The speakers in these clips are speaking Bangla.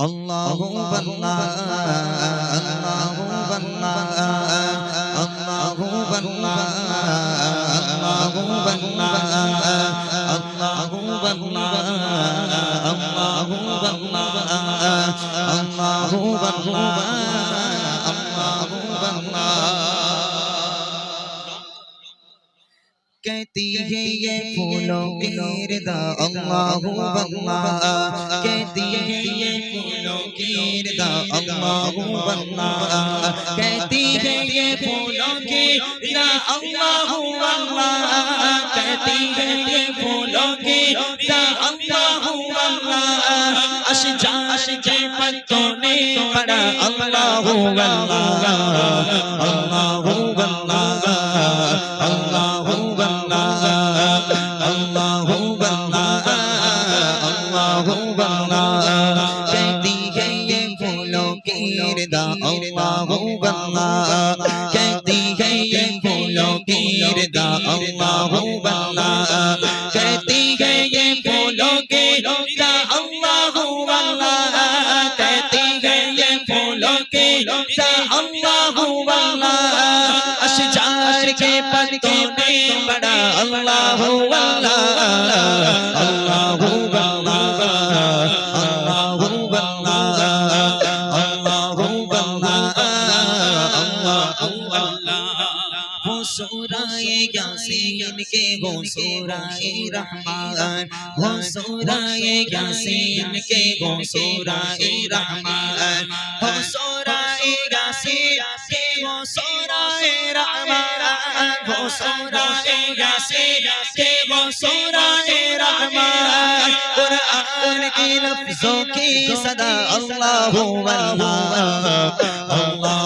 الله بالله الله بالله الله بالله الله بالله الله بالله الله بالله الله بالله الله بالله کہتی ہے یہ پھولوں کی ردا اللہ اللہ کہتی ہے یہ پھولوں کی اللہ اللہ کہتی ہے یہ پھولوں کی ردا اللہ اللہ کہتی ہے یہ پھولوں کی ردا اللہ اللہ اشجار کے پتوں نے پڑا اللہ اللہ کے پتوں میں بڑا اللہ اللہ সোরায়ে ইয়াসিন কে গো সোরায়ে রহমান গো সোরায়ে ইয়াসিন কে গো সোরায়ে রহমান গো সোরায়ে ইয়াসিন কে গো সোরায়ে রহমান গো সোরায়ে ইয়াসিন কে গো সোরায়ে রহমান उनकी लफ्जों की सदा अल्लाह अल्लाह अल्लाह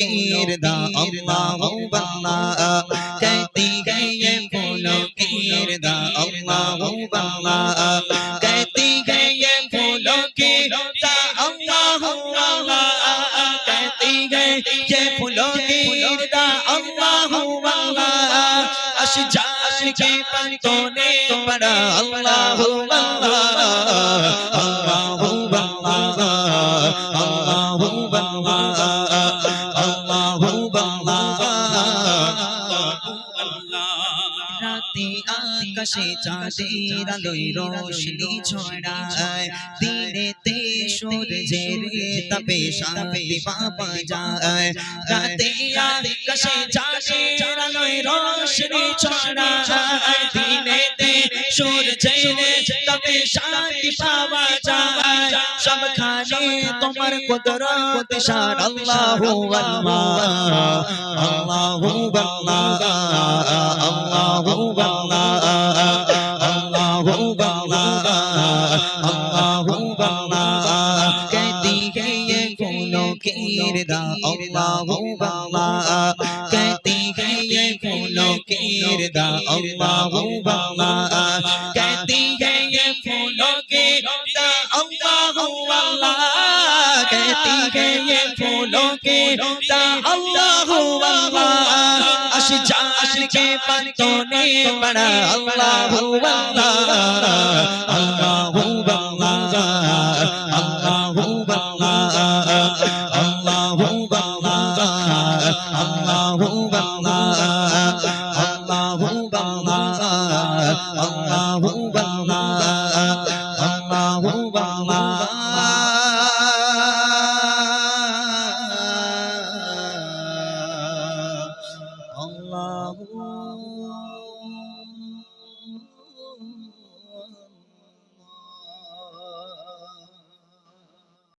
गिरदा अल्लाह अल्लाह कहती है ये फूलों की गिरदा अल्लाह अल्लाह फूलों की रदा अल्लाह अल्लाह अशजार के पत्तों ने पड़ा अल्लाह अल्लाह अल्लाह अल्लाह अल्लाह अल्लाह अल्लाह রাতে আকাশে চাঁদের আলোয় রোশনি ছড়ায় দিনেতে সূর্যের তাপে শান্তি পাওয়া যায়। রাতে আকাশে চাঁদের আলোয় রোশনি ছড়ায়। দিনেতে সূর্যের তাপে শান্তি পাওয়া যায়। সবখানে তোমার কুদরত শান আল্লাহ আল্লাহু আল্লাহ। আল্লাহু। আল্লাহ আল্লাহু। की रदा अल्लाहु अल्लाह कहती है ये फूलों की रदा अल्लाहु अल्लाह कहती है ये फूलों की रदा अल्लाहु अल्लाह कहती है ये फूलों की रदा अल्लाहु अल्लाह अशजार के पत्तों ने बड़ा अल्लाहु अल्लाह अल्लाहु अल्लाह Bye.